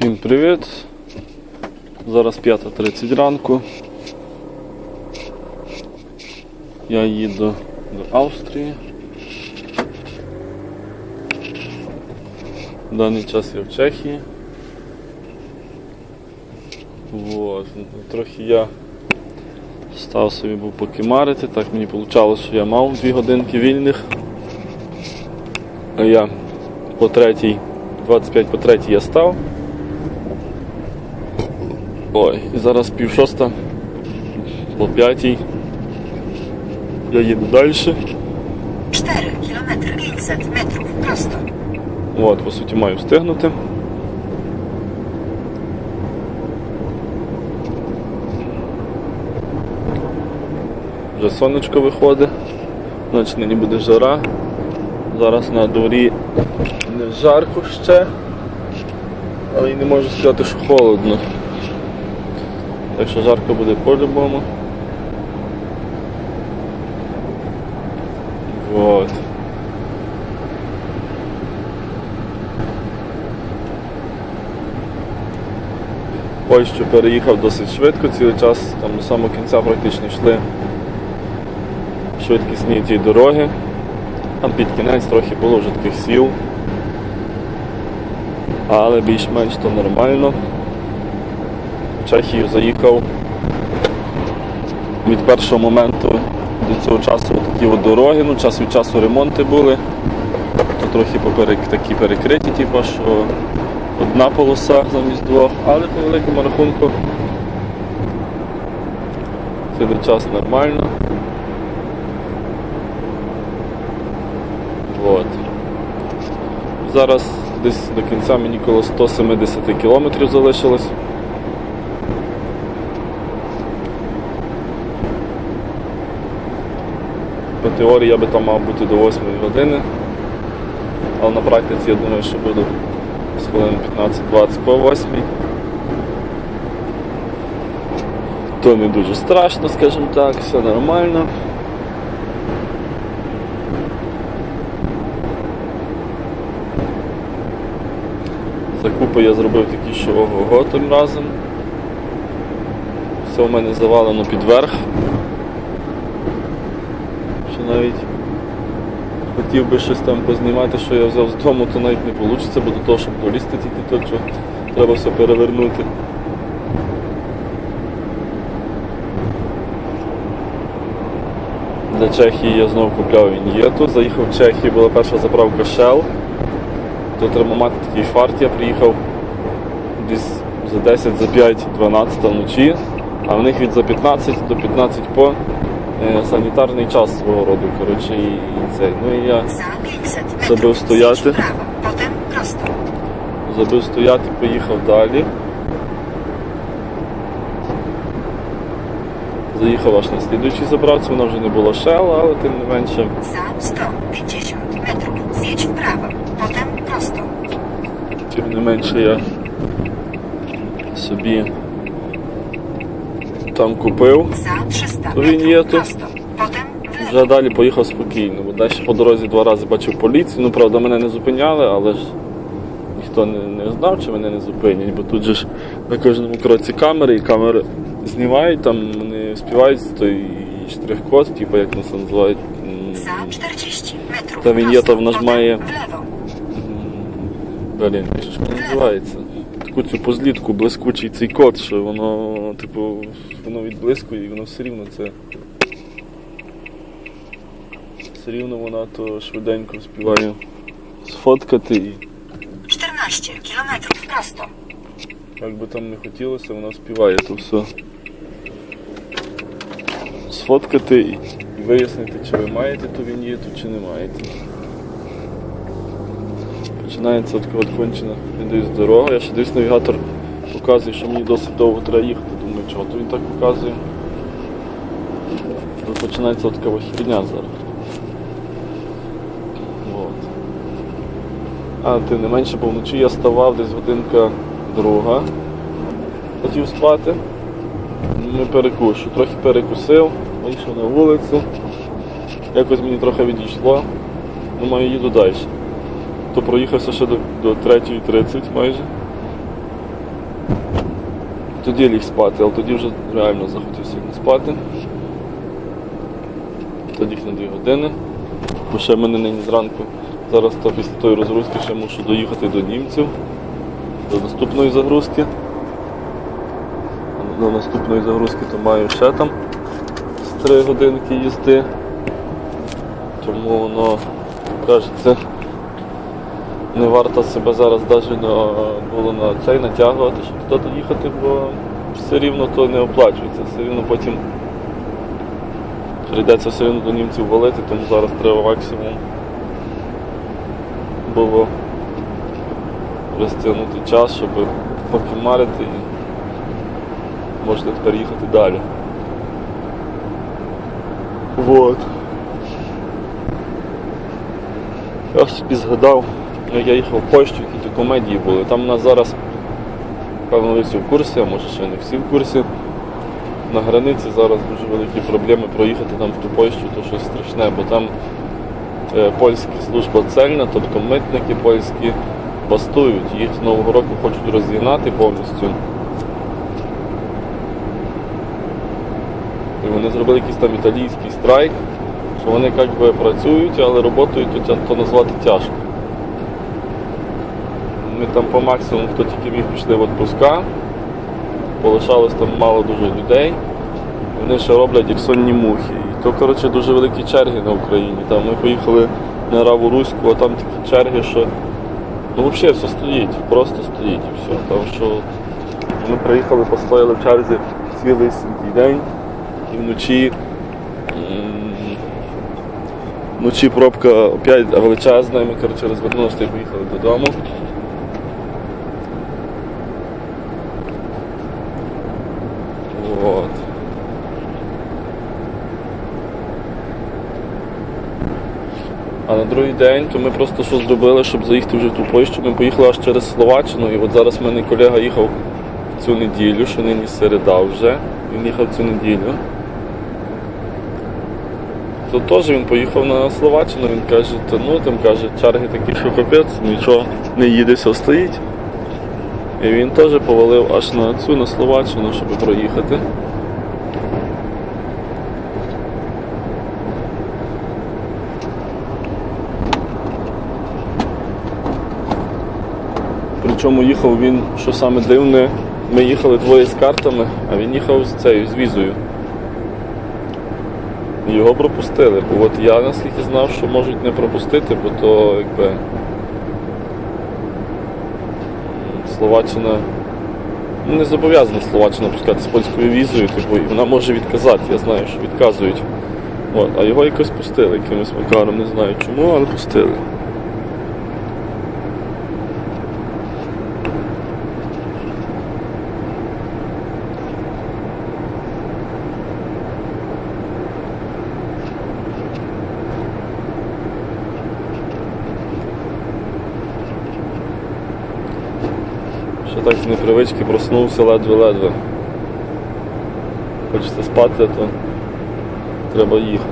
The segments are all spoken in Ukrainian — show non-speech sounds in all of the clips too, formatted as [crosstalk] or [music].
Всім привіт! Зараз 5.30 ранку. Я їду до Австрії. В даний час я в Чехії. Вот. Трохи я став собі був покимарити, так мені вийшло, що я мав 2 годинки вільних. А я по третій, 25 по третій я став. Ой, і зараз пів шоста, по п'ятій. Я їду далі. 4 кілометри 500 метрів просто. От, по суті, маю встигнути. Вже сонечко виходить, значить нині буде жара. Зараз на дворі не жарко ще, але й не можу сказати, що холодно. Так що жарко буде по-любому. Вот. Польщу переїхав досить швидко, цілий час там до самого кінця практично йшли швидкісні ті дороги. Там під кінець трохи було вже таких сіл. Але більш-менш то нормально. Чехію заїхав від першого моменту до цього часу такі от дороги, ну час від часу ремонти були. То трохи поперек такі перекриті, типу, що одна полоса замість двох, але по великому рахунку цілий час нормально. Вот. Зараз десь до кінця мені коло 170 кілометрів залишилось. По теорії я би там мав бути до 8 години, але на практиці я думаю, що буду з хвилин 15-20 по 8. То не дуже страшно, скажімо так, все нормально. Закупи я зробив такі, що ого тим разом. Все у мене завалено під верх. Що навіть хотів би щось там познімати, що я взяв з дому, то навіть не вийде, бо до того, щоб долізти тільки то, що треба все перевернути. Для Чехії я знову купляв віньєту. Заїхав в Чехію, була перша заправка Shell. То треба мати такий фарт, я приїхав десь за 10, за 5, 12 вночі, а в них від за 15 до 15 по е, санітарний час свого роду. Коротше, і, і цей. Ну і я За 500 Забув метрів стояти. забив стояти, поїхав далі. Заїхав аж на слідуючій заправці, вона вже не була Shell, але тим не менше За 150 метрів з'їдь вправо, потім просто. Тим не менше я собі там купив. За 300 То метрів віньєту. просто. Вже далі поїхав спокійно, бо далі по дорозі два рази бачив поліцію. Ну, правда, мене не зупиняли, але ж ніхто не, не знав, чи мене не зупинять, бо тут же ж на кожному кроці камери і камери знімають, там вони співають той штрих-код, типу як нас називають. За 40 метрів Та віньєта, вона ж має- Блін, же ж називається? Таку цю позлітку, блискучий цей код, що воно, типу, воно відблискує і воно все рівно це. Все рівно вона то швиденько співає сфоткати і14 кілометрів просто. як би там не хотілося, вона співає то все. Сфоткати і вияснити, чи ви маєте ту віньєту, чи не маєте. Починається така от кончена десь дорога. Я ще десь навігатор показує, що мені досить довго треба їхати. Думаю, чого то він так показує. Але починається така херня зараз. От. А тим не менше, бо вночі я ставав десь годинка друга. Хотів спати. Не перекушу. Трохи перекусив, вийшов на вулицю. Якось мені трохи відійшло. Думаю, їду далі. То проїхався ще до, до 3.30 майже. Тоді ліг спати, але тоді вже реально захотів сильно спати. Тоді на 2 години. Бо ще мене нині зранку. Зараз то після тої розгрузки ще мушу доїхати до німців, до наступної загрузки. До наступної загрузки то маю ще там з 3 годинки їзди. Тому воно кажеться, не варто себе зараз навіть на, було на цей натягувати, щоб туди їхати, бо все рівно то не оплачується, все рівно потім прийдеться все рівно до німців валити, тому зараз треба максимум було розтягнути час, щоб покимарити і можна тепер їхати далі. Вот. Я собі згадав, я їхав в Польщу, які то комедії були. Там у нас зараз, певно, ви всі в курсі, а може ще не всі в курсі. На границі зараз дуже великі проблеми проїхати там в ту Польщу, то щось страшне, бо там е, польська служба цельна, тобто митники польські бастують, їх з Нового року хочуть розігнати повністю. І вони зробили якийсь там італійський страйк, що вони як би працюють, але роботою то, то назвати тяжко. Ми там по максимуму, хто тільки міг пішли в відпуска, полишалось там мало дуже людей. Вони ще роблять як сонні мухи. І то, коротше, дуже великі черги на Україні. Там ми поїхали на Раву Руську, а там такі черги, що ну взагалі все стоїть, просто стоїть і все. Там що ми приїхали, постояли в черзі цілий день і вночі. Вночі пробка опять величезна, і ми коротше, розвернулися і поїхали додому. Вот. Другий день то ми просто що зробили, щоб заїхати вже в ту Польщу. Ми поїхали аж через Словаччину. І от зараз в мене колега їхав цю неділю, що нині середа вже. Він їхав цю неділю. То теж він поїхав на Словаччину, він каже, то ну там каже, черги такі, що капець, нічого не їде, все стоїть. І він теж повалив аж на цю на Словаччину, щоб проїхати. Причому їхав він, що саме дивне, ми їхали двоє з картами, а він їхав з цією, з візою. Його пропустили. Бо от я наскільки знав, що можуть не пропустити, бо то якби Словаччина ну, не зобов'язана Словаччина пускати з польською візою, типу, і вона може відказати, я знаю, що відказують. От, а його якось пустили якимось макаром, не знаю чому, але пустили. непривички проснувся ледве-ледве. Хочеться спати, то треба їхати.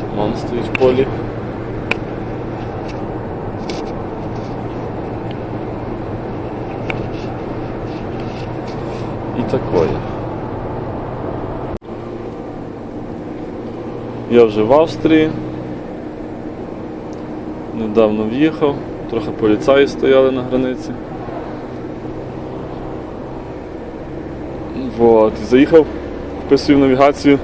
Туман стоїть в полі. Я вже в Австрії. Недавно в'їхав, трохи поліцаї стояли на границі. Вот. Заїхав, вписую навігацію.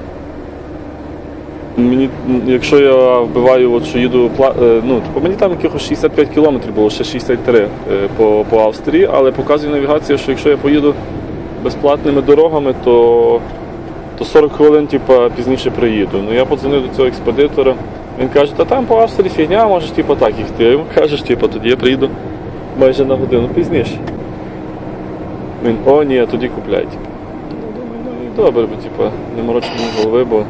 Мені, якщо я вбиваю, от, що їду, е, ну, типу, мені там якихось 65 кілометрів було, ще 63 е, по, по Австрії, але показує навігація, що якщо я поїду безплатними дорогами, то, то 40 хвилин типу, пізніше приїду. Ну я подзвонив до цього експедитора. Він каже, та там по Австрії фігня, можеш типу, так їхати. Я йому кажеш, типу, тоді я приїду майже на годину пізніше. Він, о, ні, тоді купляй. Типу. Ну, і добре, бо типу, не морочимо голови, бо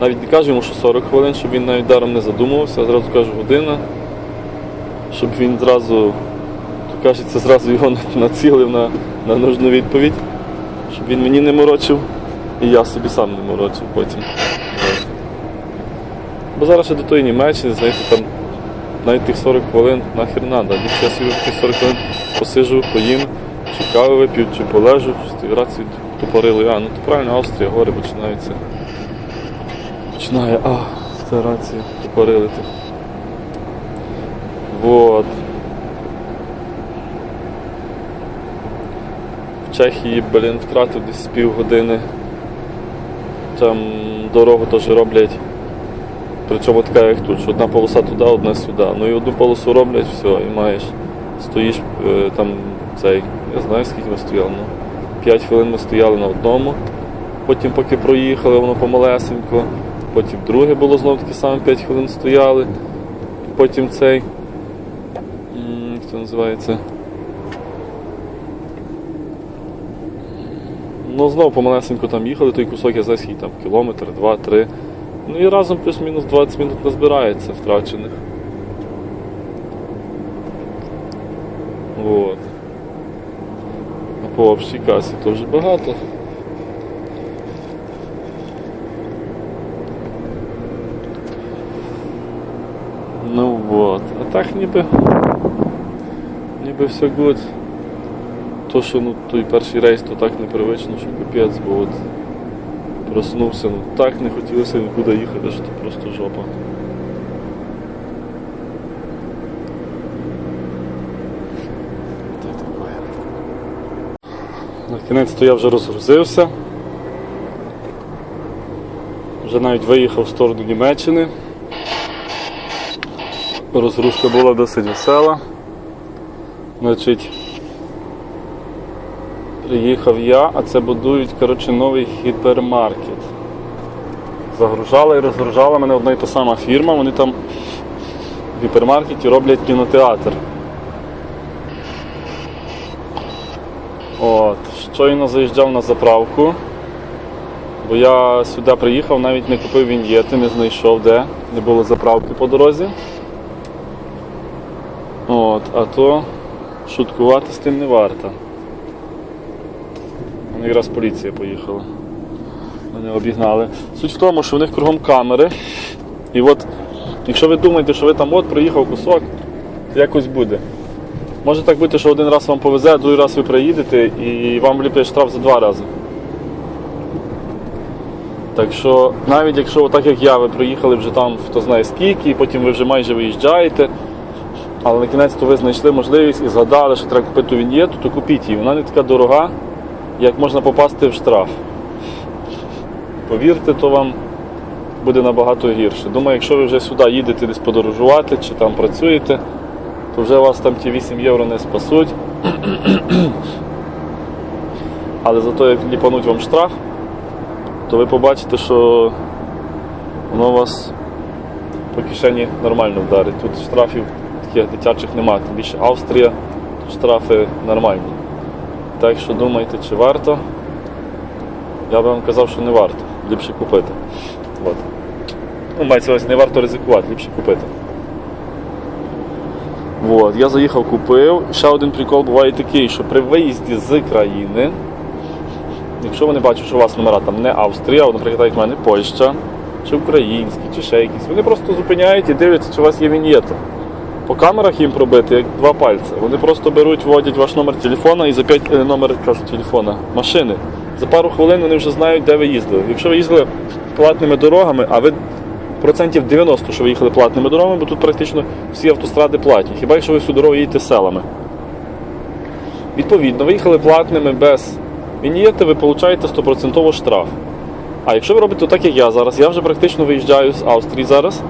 навіть не кажу йому, що 40 хвилин, щоб він навіть даром не задумувався, а зразу кажу година, щоб він зразу, то кажеться, зразу його націлив на на нужну відповідь, він мені не морочив, і я собі сам не морочив потім. Бо зараз ще до тої Німеччини, знаєте, там навіть тих 40 хвилин нахер надо. Я собі тих 40 хвилин посижу, поїм, чи кави вип'ю, чи полежу, чи рацію тупорили. А, ну то правильно, Австрія, гори починаються. Починає, а, це рація, тупорили. Вот. В Чехії, блін, втратив десь півгодини. Там дорогу теж роблять. Причому така, як тут, що одна полоса туди, одна сюди. Ну і одну полосу роблять, все, і маєш. Стоїш е, там цей, я знаю скільки ми стояли. Ну, 5 хвилин ми стояли на одному, потім поки проїхали, воно помалесенько, потім друге було знов таки саме 5 хвилин стояли, потім цей. Як це називається? Ну, знову помалесенько там їхали, той кусок я скільки там кілометр, два, три. Ну і разом плюс-мінус 20 минут назбирається втрачених. Вот. А по общій касі то багато. Ну вот. А так ніби. Ніби все good. То, що ну, той перший рейс, то так непривично, що капець, бо от проснувся, ну так не хотілося нікуди їхати, що це просто жопа. На кінець то я вже розгрузився. Вже навіть виїхав в сторону Німеччини. Розгрузка була досить весела. Значить, Приїхав я, а це будують коротше, новий гіпермаркет. Загружала і розгружала мене одна і та сама фірма, вони там в гіпермаркеті роблять кінотеатр. От, щойно заїжджав на заправку, бо я сюди приїхав, навіть не купив віньєти, не знайшов де, не було заправки по дорозі. От, а то шуткувати з тим не варто. Вони якраз поліція поїхала. Мене обігнали. Суть в тому, що в них кругом камери. І от, якщо ви думаєте, що ви там от проїхав кусок, то якось буде. Може так бути, що один раз вам повезе, а другий раз ви приїдете і вам вліпить штраф за два рази. Так що, навіть якщо так як я, ви приїхали вже там хто знає скільки, і потім ви вже майже виїжджаєте, але на кінець то ви знайшли можливість і згадали, що треба купити ту то купіть її. Вона не така дорога, як можна попасти в штраф. Повірте, то вам буде набагато гірше. Думаю, якщо ви вже сюди їдете десь подорожувати чи там працюєте, то вже вас там ті 8 євро не спасуть. [clears throat] Але зато як ліпануть вам штраф, то ви побачите, що воно вас по кишені нормально вдарить. Тут штрафів таких дитячих немає. Тим більше Австрія, тут штрафи нормальні. Так що думайте, чи варто. Я би вам казав, що не варто. Ліпше купити. От. Ну, мається ось не варто ризикувати, ліпше купити. От. Я заїхав, купив. Ще один прикол буває такий, що при виїзді з країни, якщо вони бачать, що у вас номера там не Австрія, а, наприклад, як в мене Польща, чи українські, чи ще якісь, вони просто зупиняють і дивляться, чи у вас є вінєта. По камерах їм пробити як два пальці. Вони просто беруть, вводять ваш номер телефона і за 5 е, номер кажу, телефона машини. За пару хвилин вони вже знають, де ви їздили. Якщо ви їздили платними дорогами, а ви процентів 90, що ви їхали платними дорогами, бо тут практично всі автостради платні. Хіба якщо ви всю дорогу їдете селами. Відповідно, ви їхали платними без вінєти, ви получаєте 100% штраф. А якщо ви робите так, як я зараз, я вже практично виїжджаю з Австрії зараз,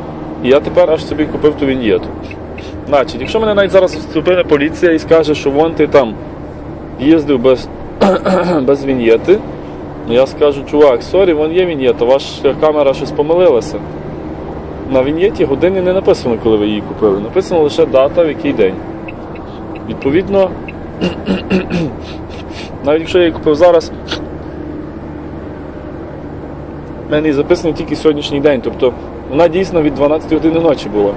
і я тепер аж собі купив ту вінєту. Значить, якщо мене навіть зараз вступила поліція і скаже, що вон ти там їздив без, [clears throat] без вінєти, ну я скажу, чувак, сорі, вон є вінєта, ваша камера щось помилилася. На вінєті години не написано, коли ви її купили. Написано лише дата, в який день. Відповідно, [clears throat] навіть якщо я її купив зараз, в записано тільки сьогоднішній день. Тобто вона дійсно від 12 години ночі була.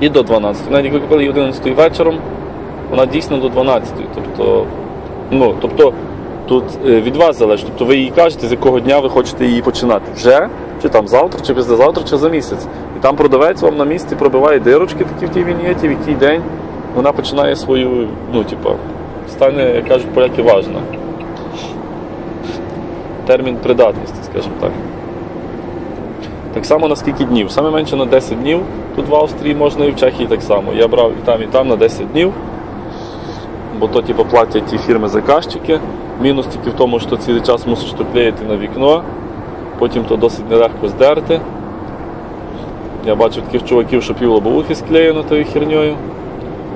І до 12. Навіть як ви купили її 11 вечором, вона дійсно до 12. Тобто, ну, тобто тут е, від вас залежить. Тобто ви їй кажете, з якого дня ви хочете її починати. Вже, чи там завтра, чи післязавтра, чи за місяць. І там продавець вам на місці пробиває дирочки такі в тій вінєті, в який день вона починає свою, ну, типа, стане, як кажуть поляки, важна. Термін придатності, скажімо так. Так само на скільки днів? Саме менше на 10 днів. Тут в Австрії можна і в Чехії так само. Я брав і там, і там на 10 днів. Бо то типу, платять ті фірми-заказчики. Мінус тільки в тому, що цілий час мусиш то клеїти на вікно, потім то досить нелегко здерти. Я бачив таких чуваків, що пів лобовухи склеєно тою херньою.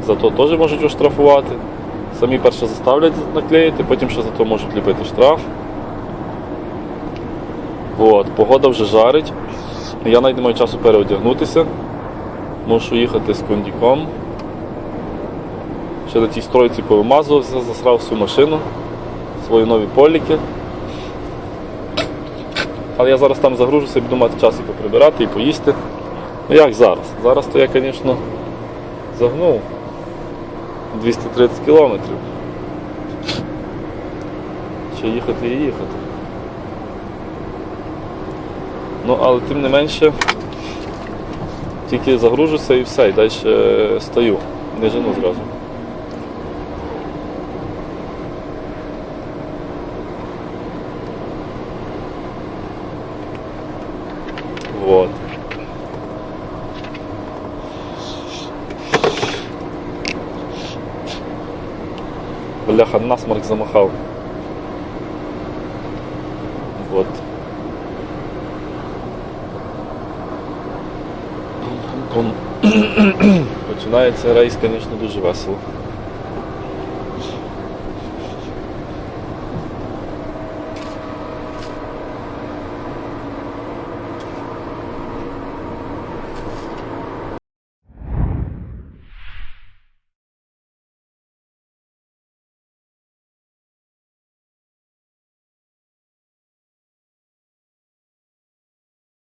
Зато теж можуть оштрафувати. Самі перше заставлять наклеїти, потім ще зато можуть ліпити штраф. От, погода вже жарить. Я навіть не маю часу переодягнутися. Мушу їхати з кондіком. Ще на тій стройці повимазувався, засрав всю машину, свої нові поліки. Але я зараз там загружуся буду мати час і поприбирати, і поїсти. Ну як зараз? Зараз то я, звісно, загнув 230 кілометрів. Ще їхати і їхати. Ну, але тим не менше, тільки загружуся і все, і далі стою. Не жену зразу. Вот. Бляха, насморк замахав. Вот. Починається рейс, звісно, дуже весело.